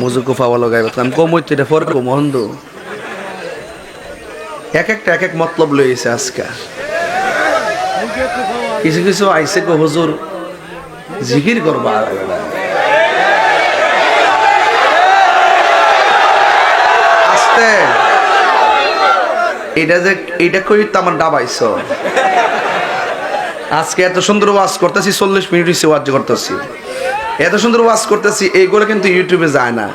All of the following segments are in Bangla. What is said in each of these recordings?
মুজুকু পাওয়ালো গাইব আমি কম হইতে এটা ফর কম হন্দ এক একটা, এক এক মতলব লইছে আজকে। কিছু কিছু আইসে গো হুজুর, জিকির করবা আস্তে। এটা যে, এটা কই তো আমার ডাবাইছ আজকে এত সুন্দর ওয়াজ করতেছি, চল্লিশ মিনিট ওয়াজ করতেছি। এত সুন্দর ওয়াজ করতেছি এইগুলো কিন্তু ইউটিউবে যায় না।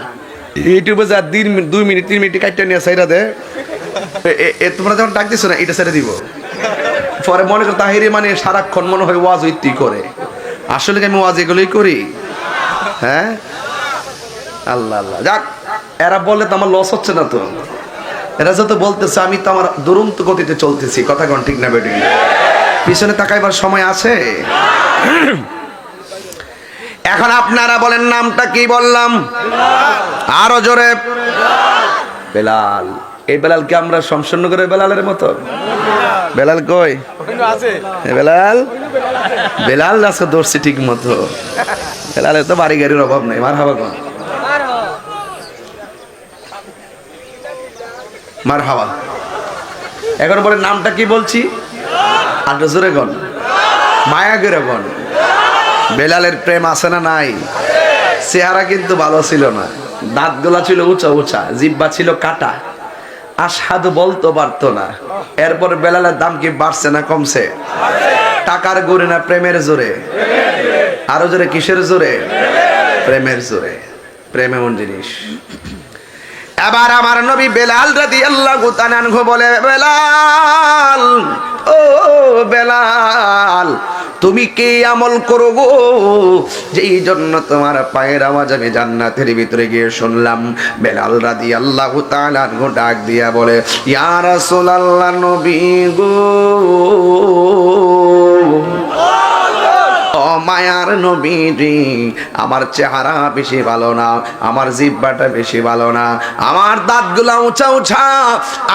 ইউটিউবে যা দিন দুই মিনিট, তিন মিনিট কাটতে নিয়ে সাইডা দে তোমরা যখন ডাক দিছো না এটা ছেড়ে দিব। পরে মনে করো তাহিরে মানে সারাক্ষণ মনে হয় ওয়াজ ঐতি করে। আসলে কি আমি ওয়াজ এগুলোই করি? হ্যাঁ? আল্লাহ আল্লাহ। যাক, এরা বললে তো আমার লস হচ্ছে না তো। এরা যত বলতেছে, আমি তো আমার দুরন্ত গতিতে চলতেছি। কথা কোন ঠিক না, বেটি? পিছনে তাকাইবার সময় আছে? এখন আপনারা বলেন নামটা কি বললাম? আরও জোরে। বেলাল। এই বেলালকে আমরা করে বেলালের মতো। বেলাল কই? বেলাল? বেলাল আছে দর্শি ঠিক মতো। বেলালের তো বাড়ি গাড়ির অভাব নেই। মার হাবা কোন মার হাওয়া এখন বলে নামটা কি বলছি? আর জোরে গন মায়া করে গন বেলালের প্রেম আছে না নাই? চেহারা কিন্তু ভালো ছিল না। দাঁতগুলা ছিল উঁচা উঁচা, জিব্বা ছিল কাটা। আসাদু বলতো পারতো না। এরপর বেলালের দাম কি বাড়ছে না কমছে? টাকার গড়ে না প্রেমের জোরে? আরও জোরে কিসের জোরে? প্রেমের জোরে। প্রেম এমন জিনিস। এবার আমার নবী বেলাল রাদি আল্লাহ বলে, বেলাল, ও বেলাল তুমি কে আমল করো গো যেই জন্য তোমার পায়ের আওয়াজ আমি জান্নাতের ভিতরে গিয়ে শুনলাম। বেলাল রাদি আল্লাহ তালার ডাক দিয়া বলে ইয়ার সোলাল্লা নবী গো নবীজি, আমার চেহারা বেশি ভালো না, আমার জিব্বাটা বেশি ভালো না, আমার দাঁতগুলা উঁচা উঁচা,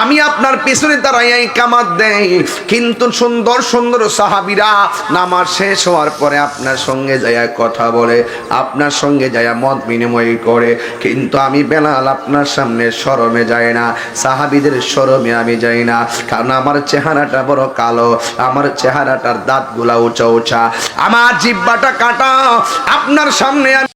আমি আপনার পিছনে দাঁড়াই কামাত দেই। কিন্তু সুন্দর সুন্দর সাহাবিরা নামাজ শেষ হওয়ার পরে আপনার সঙ্গে যাইয়া কথা বলে, আপনার সঙ্গে যাইয়া মত বিনিময় করে। কিন্তু আমি বেলাল আপনার সামনে সরমে যাই না, সাহাবিদের সরমে আমি যাই না, কারণ আমার চেহারাটা বড় কালো, আমার চেহারাটার দাঁতগুলা উঁচা উঁচা, আমার জিব্বাটা কাটা আপনার সামনে